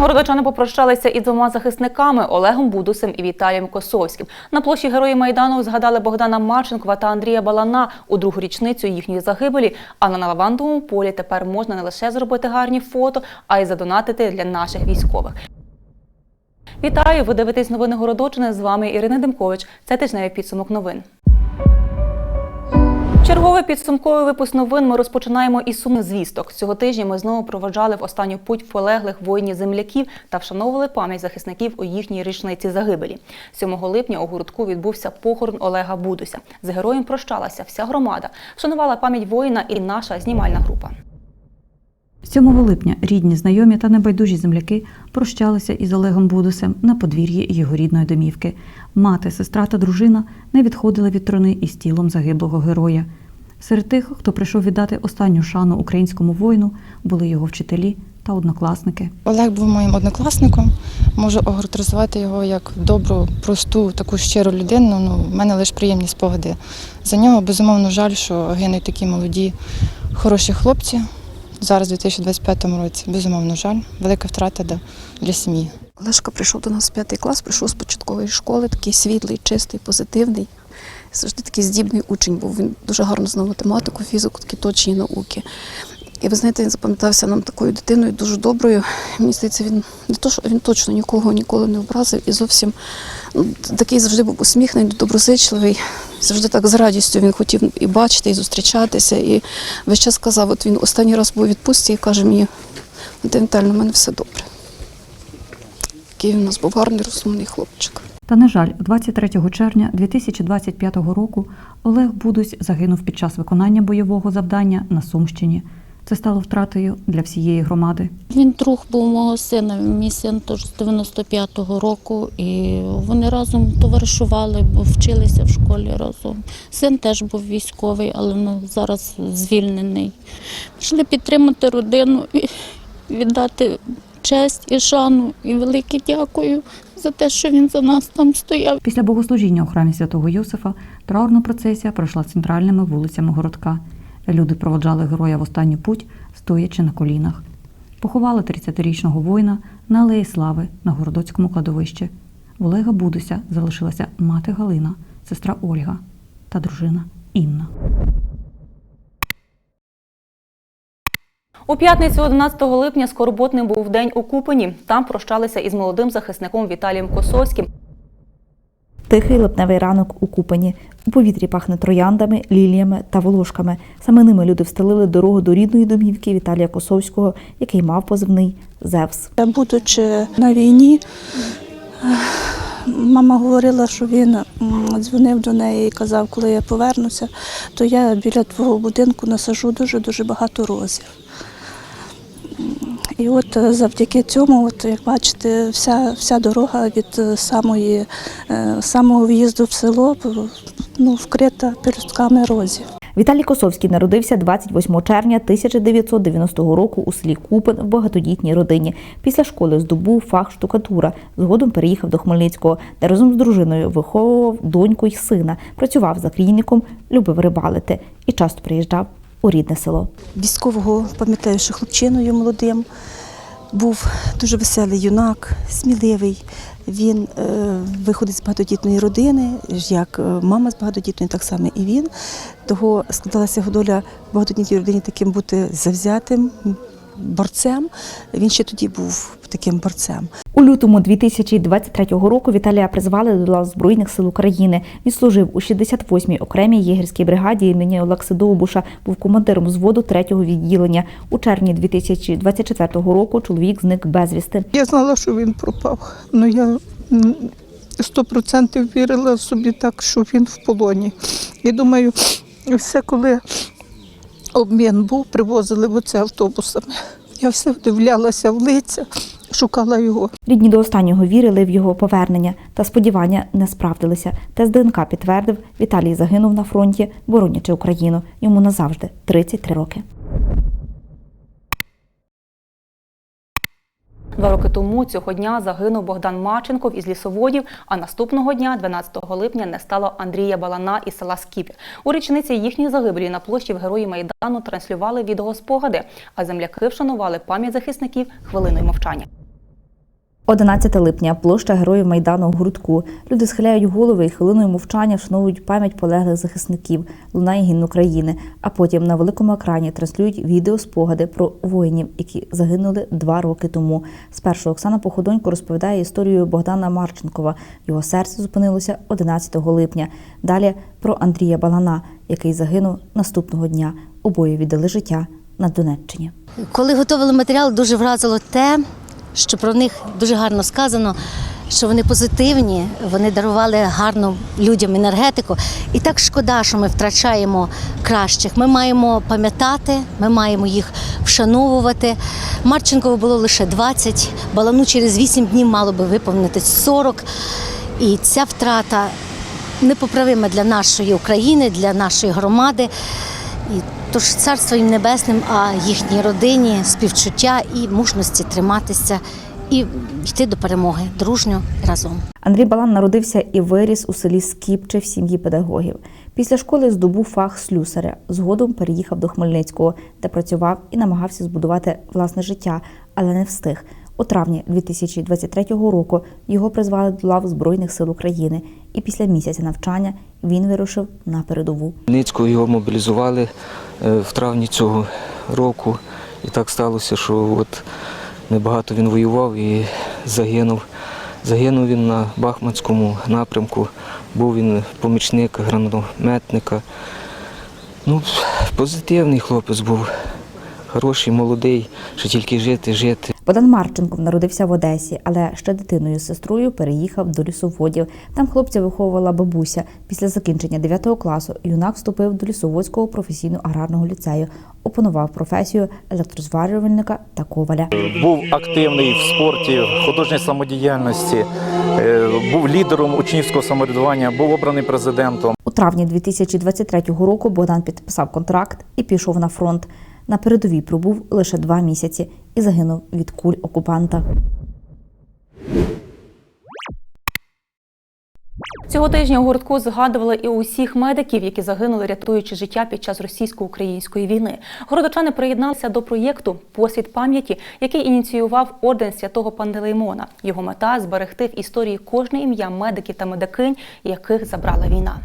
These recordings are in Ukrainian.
Городочани попрощалися із двома захисниками Олегом Будусем і Віталієм Косовським. На площі Герої Майдану згадали Богдана Марченкова та Андрія Балана у другу річницю їхньої загибелі. А на лавандовому полі тепер можна не лише зробити гарні фото, а й задонатити для наших військових. Вітаю! Ви дивитесь новини Городочини. З вами Ірина Демкович. Це тижневий підсумок новин. Черговий підсумковий випуск новин ми розпочинаємо із сумних звісток. Цього тижня ми знову проводжали в останню путь полеглих воїнів земляків та вшановували пам'ять захисників у їхній річниці загибелі. 7 липня у городку відбувся похорон Олега Будуся. З героєм прощалася вся громада, вшанувала пам'ять воїна і наша знімальна група. 7 липня рідні, знайомі та небайдужі земляки прощалися із Олегом Будусем на подвір'ї його рідної домівки. Мати, сестра та дружина не відходили від трони із тілом загиблого героя. Серед тих, хто прийшов віддати останню шану українському воїну, були його вчителі та однокласники. Олег був моїм однокласником. Можу охарактеризувати його як добру, просту, таку щиру людину. Ну, в мене лише приємні спогади. За нього безумовно жаль, що гинуть такі молоді, хороші хлопці. Зараз, у 2025 році, безумовно жаль, велика втрата для- сім'ї. Олешка прийшов до нас в п'ятий клас, прийшов з початкової школи, такий світлий, чистий, позитивний. Завжди такий здібний учень був. Він дуже гарно знав математику, фізику, такі точні науки. І ви знаєте, він запам'ятався нам такою дитиною, дуже доброю. Мені здається, він не то, що він точно нікого ніколи не образив і зовсім ну, такий завжди був усміхнений, доброзичливий. Завжди так з радістю він хотів і бачити, і зустрічатися. І весь час казав, от він останній раз був у відпустці і каже мені, Віталіївна, у мене все добре. Такий у нас був гарний, розумний хлопчик. Та, на жаль, 23 червня 2025 року Олег Будусь загинув під час виконання бойового завдання на Сумщині. Це стало втратою для всієї громади. Він друг був мого сина. Мій син теж з 95-го року, і вони разом товаришували, бо вчилися в школі разом. Син теж був військовий, але ну, зараз звільнений. Пішли підтримати родину і віддати честь і шану, і велике дякую за те, що він за нас там стояв. Після богослужіння у храмі святого Йосифа траурна процесія пройшла центральними вулицями городка. Люди проводжали героя в останню путь, стоячи на колінах. Поховали 30-річного воїна на Алеї Слави на Городоцькому кладовищі. В Олега Будуся залишилася мати Галина, сестра Ольга та дружина Інна. У п'ятницю 11 липня скорботним був день у Купені. Там прощалися із молодим захисником Віталієм Косовським. Тихий липневий ранок у Купені. У повітрі пахне трояндами, ліліями та волошками. Саме ними люди встелили дорогу до рідної домівки Віталія Косовського, який мав позивний Зевс. Будучи на війні, мама говорила, що він дзвонив до неї і казав, коли я повернуся, то я біля твого будинку насажу дуже-дуже багато розів. І от е, завдяки цьому, от, як бачите, вся, вся дорога від е, самої, е, самого в'їзду в село ну, вкрита пелюстками розів. Віталій Косовський народився 28 червня 1990 року у селі Купин в багатодітній родині. Після школи здобув фах штукатура. Згодом переїхав до Хмельницького, де разом з дружиною виховував доньку й сина, працював за клініком, любив рибалити і часто приїжджав у рідне село. військового, пам'ятаю, що хлопчиною молодим. Був дуже веселий юнак, сміливий. Він е, виходить з багатодітної родини, як е, мама з багатодітної, так само і він. Того складалася його доля в багатодітній родині таким бути завзятим борцем. Він ще тоді був таким борцем. У лютому 2023 року Віталія призвали до лав Збройних сил України. Він служив у 68-й окремій єгерській бригаді імені Олекси Довбуша, був командиром взводу 3-го відділення. У червні 2024 року чоловік зник безвісти. Я знала, що він пропав. Ну я м, сто процентів вірила собі так, що він в полоні. І думаю, все, коли обмін був, привозили в оце автобусами. Я все вдивлялася в лиця, шукала його. Рідні до останнього вірили в його повернення, та сподівання не справдилися. Тест ДНК підтвердив, Віталій загинув на фронті, боронячи Україну. Йому назавжди 33 роки. Два роки тому цього дня загинув Богдан Маченков із лісоводів, а наступного дня, 12 липня, не стало Андрія Балана із села Скіпі. У річниці їхньої загибелі на площі в Герої Майдану транслювали відеоспогади, а земляки вшанували пам'ять захисників хвилиною мовчання. 11 липня, площа Героїв Майдану у Грудку. Люди схиляють голови і хвилиною мовчання вшановують пам'ять полеглих захисників, лунає гімн України, а потім на великому екрані транслюють відеоспогади про воїнів, які загинули два роки тому. Спершу Оксана Походонько розповідає історію Богдана Марченкова. Його серце зупинилося 11 липня. Далі про Андрія Балана, який загинув наступного дня. Обоє віддали життя на Донеччині. Коли готували матеріал, дуже вразило те, що про них дуже гарно сказано, що вони позитивні, вони дарували гарну людям енергетику. І так шкода, що ми втрачаємо кращих. Ми маємо пам'ятати, ми маємо їх вшановувати. Марченкову було лише 20, Балану через 8 днів мало би виповнити 40. І ця втрата непоправима для нашої України, для нашої громади. І тож царство їм небесним, а їхній родині співчуття і мужності триматися і йти до перемоги дружньо разом. Андрій Балан народився і виріс у селі Скіпче в сім'ї педагогів. Після школи здобув фах слюсаря. Згодом переїхав до Хмельницького, де працював і намагався збудувати власне життя, але не встиг. У травні 2023 року його призвали до лав Збройних сил України, і після місяця навчання він вирушив на передову. Ницького його мобілізували е, в травні цього року. І так сталося, що от небагато він воював і загинув. Загинув він на Бахманському напрямку. Був він помічник гранатометника. Ну, позитивний хлопець був, хороший, молодий, що тільки жити, жити. Богдан Марченков народився в Одесі, але ще дитиною з сестрою переїхав до лісоводів. Там хлопця виховувала бабуся. Після закінчення 9 класу юнак вступив до лісоводського професійно-аграрного ліцею, опанував професію електрозварювальника та коваля. був активний в спорті, в художній самодіяльності, е, був лідером учнівського самоврядування, був обраний президентом. У травні 2023 року Богдан підписав контракт і пішов на фронт. На передовій пробув лише два місяці і загинув від куль окупанта. Цього тижня у гуртку згадували і усіх медиків, які загинули, рятуючи життя під час російсько-української війни. Городочани приєдналися до проєкту Посвіт пам'яті, який ініціював орден святого Пантелеймона. Його мета зберегти в історії кожне ім'я медиків та медикинь, яких забрала війна.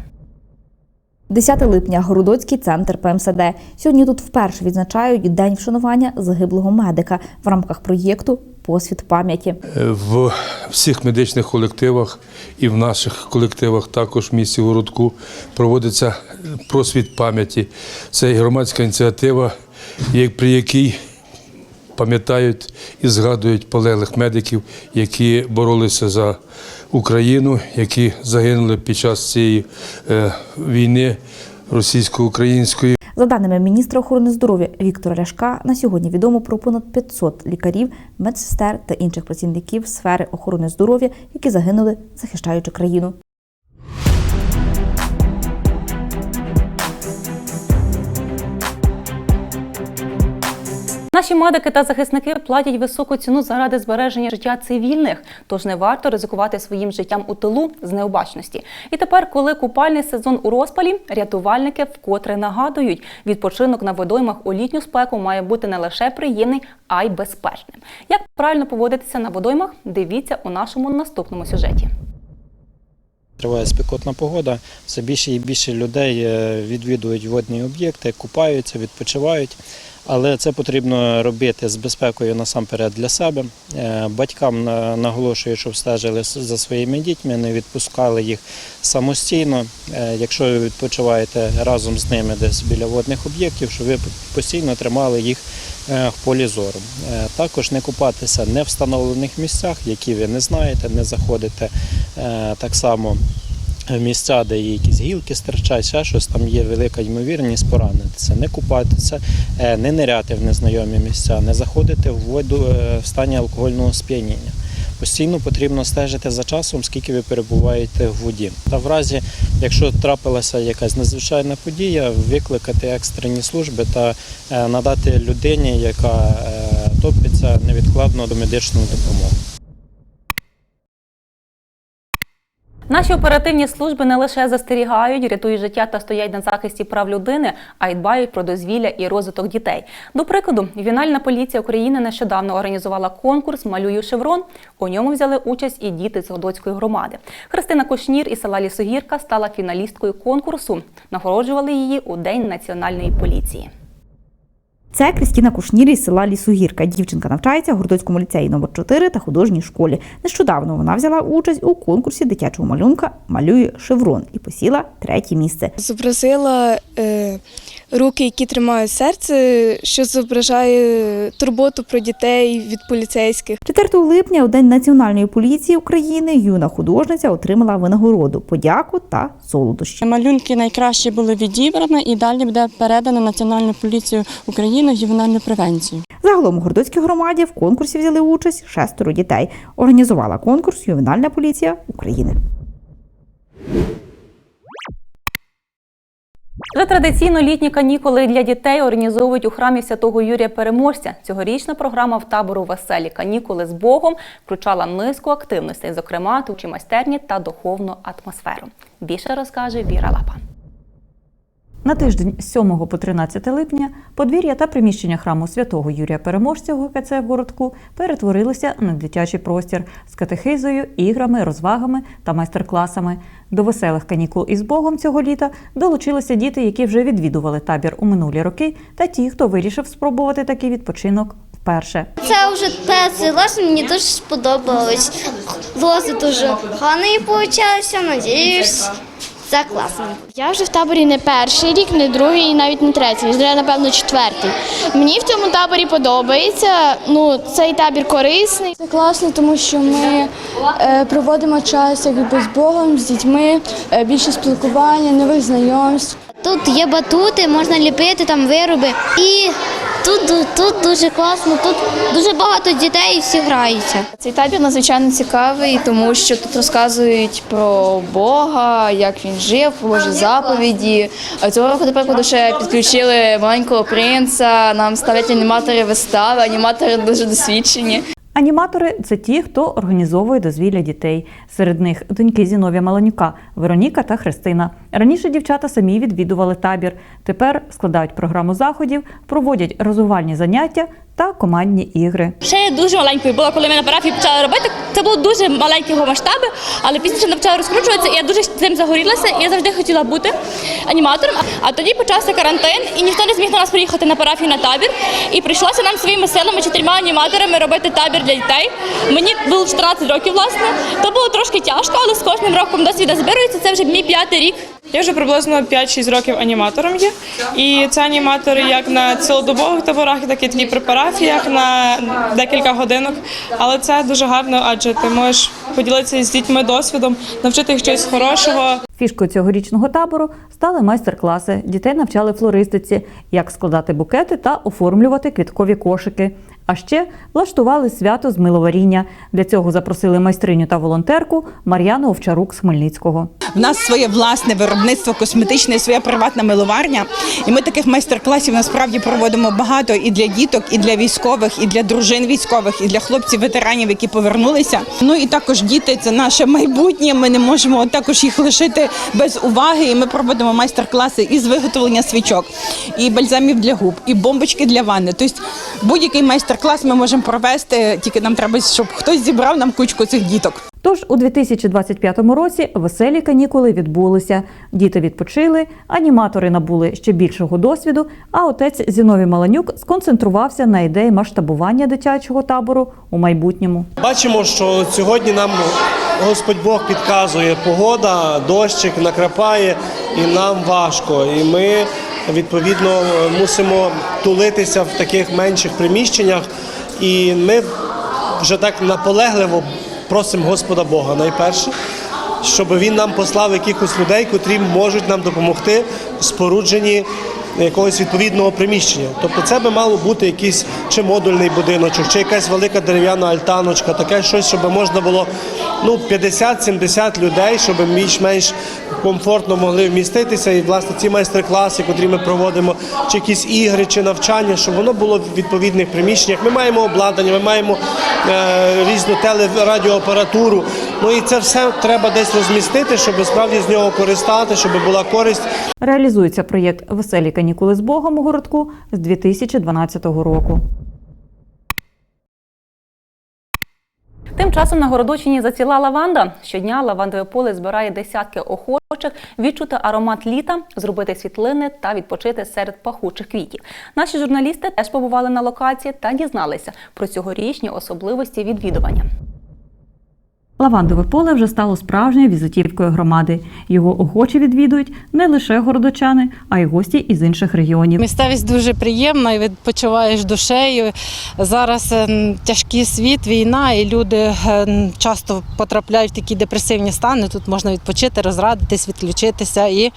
10 липня Городоцький центр ПМСД. Сьогодні тут вперше відзначають день вшанування загиблого медика в рамках проєкту Посвіт пам'яті. в всіх медичних колективах і в наших колективах також в місті Городку проводиться просвіт пам'яті. Це громадська ініціатива, при якій пам'ятають і згадують полеглих медиків, які боролися за Україну, які загинули під час цієї е, війни російсько-української. За даними міністра охорони здоров'я Віктора Ляшка, на сьогодні відомо про понад 500 лікарів, медсестер та інших працівників сфери охорони здоров'я, які загинули, захищаючи країну. Наші медики та захисники платять високу ціну заради збереження життя цивільних, тож не варто ризикувати своїм життям у тилу з необачності. І тепер, коли купальний сезон у розпалі, рятувальники вкотре нагадують, відпочинок на водоймах у літню спеку має бути не лише приємний, а й безпечним. Як правильно поводитися на водоймах, дивіться у нашому наступному сюжеті. Триває спекотна погода, все більше і більше людей е, відвідують водні об'єкти, купаються, відпочивають. Але це потрібно робити з безпекою насамперед для себе. Е, Батькам наголошую, щоб стежили за своїми дітьми, не відпускали їх самостійно. Е, Якщо ви відпочиваєте разом з ними десь біля водних об'єктів, щоб ви постійно тримали їх е, в полі зору. Також не купатися не в встановлених місцях, які ви не знаєте, не заходите так само місця, де є якісь гілки стирчать, ще щось, там є велика ймовірність поранитися, не купатися, е, не ниряти в незнайомі місця, не заходити в воду е, в стані алкогольного сп'яніння. Постійно потрібно стежити за часом, скільки ви перебуваєте в воді. Та в разі, якщо трапилася якась надзвичайна подія, викликати екстрені служби та е, надати людині, яка топиться невідкладно до медичну допомогу. Наші оперативні служби не лише застерігають, рятують життя та стоять на захисті прав людини, а й дбають про дозвілля і розвиток дітей. До прикладу, Ювенальна поліція України нещодавно організувала конкурс Малюю шеврон. У ньому взяли участь і діти з Годоцької громади. Христина Кошнір із села Лісогірка стала фіналісткою конкурсу. Нагороджували її у День національної поліції. Це Крістіна Кушнір із села Лісогірка. Дівчинка навчається в Гордоцькому ліцеї номер 4 та художній школі. Нещодавно вона взяла участь у конкурсі дитячого малюнка Малює шеврон і посіла третє місце. Зобразила е, руки, які тримають серце, що зображає турботу про дітей від поліцейських. 4 липня, у День Національної поліції України, юна художниця отримала винагороду, подяку та солодощі. Малюнки найкраще були відібрані і далі буде передано Національну поліцію України в ювенальну превенцію. Загалом у Гордоцькій громаді в конкурсі взяли участь шестеро дітей. Організувала конкурс Ювенальна поліція України. Вже традиційно літні канікули для дітей організовують у храмі святого Юрія Переможця. Цьогорічна програма в табору Веселі канікули з Богом включала низку активностей, зокрема творчі майстерні та духовну атмосферу. Більше розкаже Віра Лапа. На тиждень з 7 по 13 липня подвір'я та приміщення храму святого Юрія Переможця в ГКЦ в городку перетворилися на дитячий простір з катехизою, іграми, розвагами та майстер-класами. До веселих канікул із Богом цього літа долучилися діти, які вже відвідували табір у минулі роки, та ті, хто вирішив спробувати такий відпочинок вперше. Це вже перший раз, мені дуже сподобалось. Лози дуже гарні получалися, надіюсь, це класно. Я вже в таборі не перший рік, не другий, і навіть не третій, вже напевно четвертий. Мені в цьому таборі подобається. Ну, цей табір корисний. Це класно, тому що ми е, проводимо час якби з Богом, з дітьми, е, більше спілкування, нових знайомств. Тут є батути, можна ліпити там вироби. І тут, тут дуже класно, тут дуже багато дітей і всі граються. Цей табір надзвичайно цікавий, тому що тут розказують про Бога, як він жив, про Божі заповіді. Цього року, наприклад, ще підключили маленького принца, нам ставлять аніматори вистави, аніматори дуже досвідчені. Аніматори це ті, хто організовує дозвілля дітей. Серед них доньки Зіновія Маланюка, Вероніка та Христина. Раніше дівчата самі відвідували табір. Тепер складають програму заходів, проводять розвивальні заняття та командні ігри. Ще я дуже маленькою була, коли ми на парафії почали робити. Це було дуже маленького масштабу, але пізніше вона почала розкручуватися, і я дуже цим загорілася. І я завжди хотіла бути аніматором. А тоді почався карантин, і ніхто не зміг на нас приїхати на парафію на табір. І прийшлося нам своїми силами чотирма аніматорами робити табір для дітей. Мені було 14 років, власне. То було трошки тяжко, але з кожним роком досвіда збирується. Це вже мій п'ятий рік. Я вже приблизно 5-6 років аніматором є. І це аніматори як на цілодобових таборах, так і такі при парафіях на декілька годинок. Але це дуже гарно, адже ти можеш поділитися з дітьми досвідом, навчити їх щось хорошого. Фішкою цьогорічного табору стали майстер-класи. Дітей навчали флористиці, як складати букети та оформлювати квіткові кошики. А ще влаштували свято з миловаріння. Для цього запросили майстриню та волонтерку Мар'яну Овчарук з Хмельницького. В нас своє власне виробництво косметичне, своя приватна миловарня. І ми таких майстер-класів насправді проводимо багато і для діток, і для військових, і для дружин військових, і для хлопців, ветеранів, які повернулися. Ну і також діти це наше майбутнє. Ми не можемо також їх лишити без уваги. І ми проводимо майстер-класи із виготовлення свічок, і бальзамів для губ, і бомбочки для ванни. Тобто будь-який майстер-клас ми можемо провести. Тільки нам треба, щоб хтось зібрав нам кучку цих діток. Тож у 2025 році веселі канікули відбулися. Діти відпочили, аніматори набули ще більшого досвіду. А отець Зіновій Маланюк сконцентрувався на ідеї масштабування дитячого табору у майбутньому. Бачимо, що сьогодні нам Господь Бог підказує погода, дощик накрапає, і нам важко. І ми відповідно мусимо тулитися в таких менших приміщеннях. І ми вже так наполегливо просимо Господа Бога найперше, щоб він нам послав якихось людей, котрі можуть нам допомогти в спорудженні якогось відповідного приміщення. Тобто це би мало бути якийсь чи модульний будиночок, чи якась велика дерев'яна альтаночка, таке щось, щоб можна було ну, 50-70 людей, щоб більш-менш комфортно могли вміститися. І власне ці майстер-класи, котрі ми проводимо, чи якісь ігри, чи навчання, щоб воно було в відповідних приміщеннях. Ми маємо обладнання, ми маємо е, різну телерадіоапаратуру, Ну і це все треба десь розмістити, щоб справді з нього користати, щоб була користь Реалізується проєкт Веселі канікули з Богом у городку з 2012 року. Тим часом на Городочині заціла лаванда. Щодня лавандове поле збирає десятки охочих відчути аромат літа, зробити світлини та відпочити серед пахучих квітів. Наші журналісти теж побували на локації та дізналися про цьогорічні особливості відвідування. Лавандове поле вже стало справжньою візитівкою громади. Його охоче відвідують не лише городочани, а й гості із інших регіонів. Місцевість дуже приємна і відпочиваєш душею. Зараз е, тяжкий світ, війна, і люди е, часто потрапляють в такі депресивні стани. Тут можна відпочити, розрадитись, відключитися і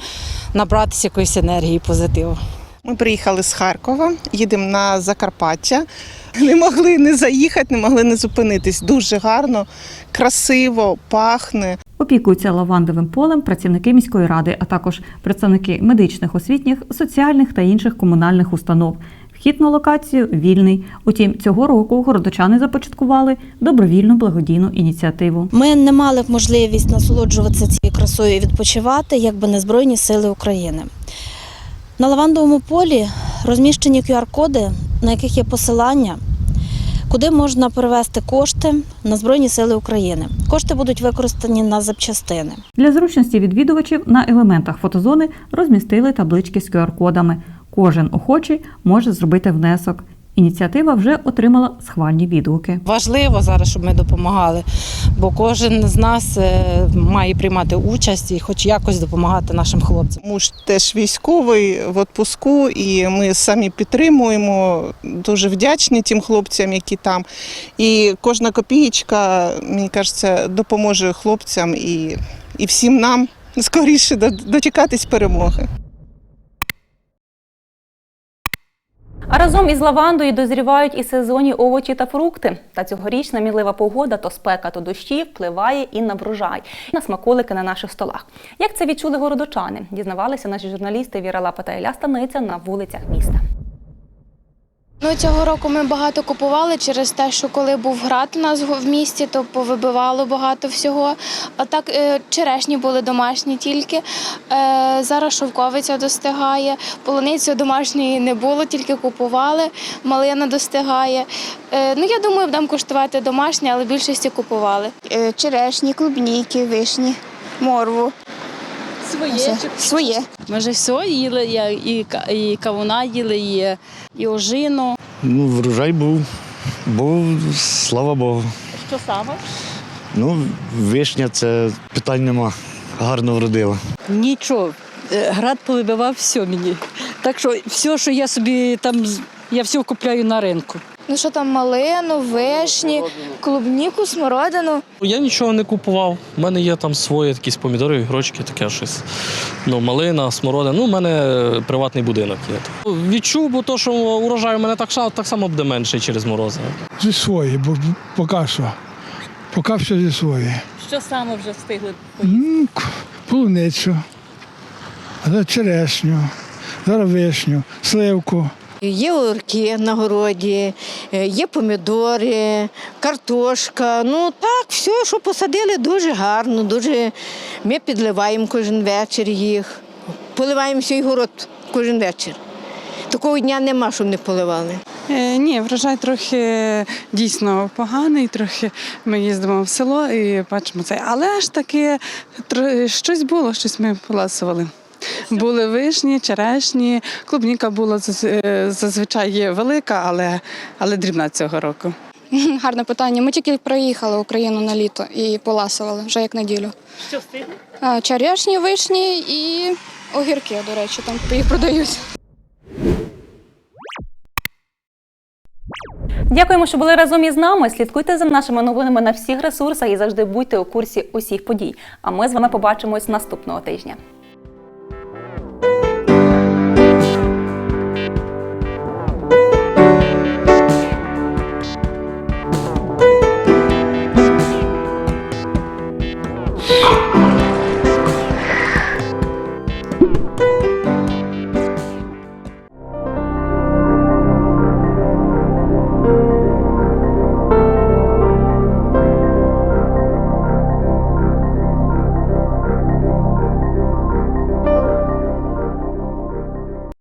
набратися якоїсь енергії, позитиву. Ми приїхали з Харкова, їдемо на Закарпаття. Не могли не заїхати, не могли не зупинитись. Дуже гарно, красиво, пахне. Опікуються лавандовим полем працівники міської ради, а також представники медичних, освітніх, соціальних та інших комунальних установ. Вхід на локацію вільний. Утім, цього року городочани започаткували добровільну благодійну ініціативу. Ми не мали б можливість насолоджуватися цією красою і відпочивати, якби не Збройні Сили України. На лавандовому полі розміщені QR-коди, на яких є посилання, куди можна перевести кошти на Збройні Сили України. Кошти будуть використані на запчастини. Для зручності відвідувачів на елементах фотозони розмістили таблички з QR-кодами. Кожен охочий може зробити внесок. Ініціатива вже отримала схвальні відгуки. Важливо зараз, щоб ми допомагали, бо кожен з нас е, має приймати участь і хоч якось допомагати нашим хлопцям. Муж теж військовий в відпуску, і ми самі підтримуємо. Дуже вдячні тим хлопцям, які там. І кожна копієчка, мені кажеться, допоможе хлопцям і, і всім нам скоріше дочекатись перемоги. А разом із лавандою дозрівають і сезонні овочі та фрукти. Та цьогорічна мінлива погода, то спека, то дощі впливає і на врожай, і на смаколики на наших столах. Як це відчули городочани? Дізнавалися наші журналісти Віра Лапа та Ілля Станиця на вулицях міста. Ну, цього року ми багато купували через те, що коли був град у нас в місті, то повибивало багато всього. А так е, черешні були домашні тільки. Е, Зараз шовковиця достигає, полуницю домашньої не було, тільки купували. Малина достигає. Е, Ну, я думаю, будемо куштувати домашнє, але більшості купували. Черешні, клубніки, вишні, морву. Своє Все. чи Своє. Ми вже все їли, я і, і кавуна їли, і, і ожину. Ну, врожай був. Був, слава Богу. Що саме? Ну, вишня це питань нема. Гарно вродила. Нічого. Е, Град повибивав все мені. Так що все, що я собі там, я все купляю на ринку. Ну що там, малину, вишні, клубніку, смородину. Я нічого не купував. У мене є там свої якісь помідори, грочки, таке щось. Ну, малина, смородина. Ну, у мене приватний будинок є. Відчув, бо то, що урожай у мене так, так само буде менше через морози. Зі свої, бо поки що. Поки все зі свої. Що саме вже встигли? М, Полуницю, черешню, зараз вишню, сливку. Є огірки на городі, е, є помідори, картошка. Ну так, все, що посадили, дуже гарно. Дуже... Ми підливаємо кожен вечір їх. Поливаємо свій город кожен вечір. Такого дня нема, щоб не поливали. Е, Ні, врожай трохи дійсно поганий, трохи ми їздимо в село і бачимо це. Але ж таки щось було, щось ми поласували. Були вишні, черешні, клубніка була е, зазвичай є велика, але, але дрібна цього року. Гарне питання. Ми тільки приїхали в Україну на літо і поласували вже як неділю. Що встигли? Черешні, вишні і огірки, до речі, там їх продають. Дякуємо, що були разом із нами. Слідкуйте за нашими новинами на всіх ресурсах і завжди будьте у курсі усіх подій. А ми з вами побачимось наступного тижня.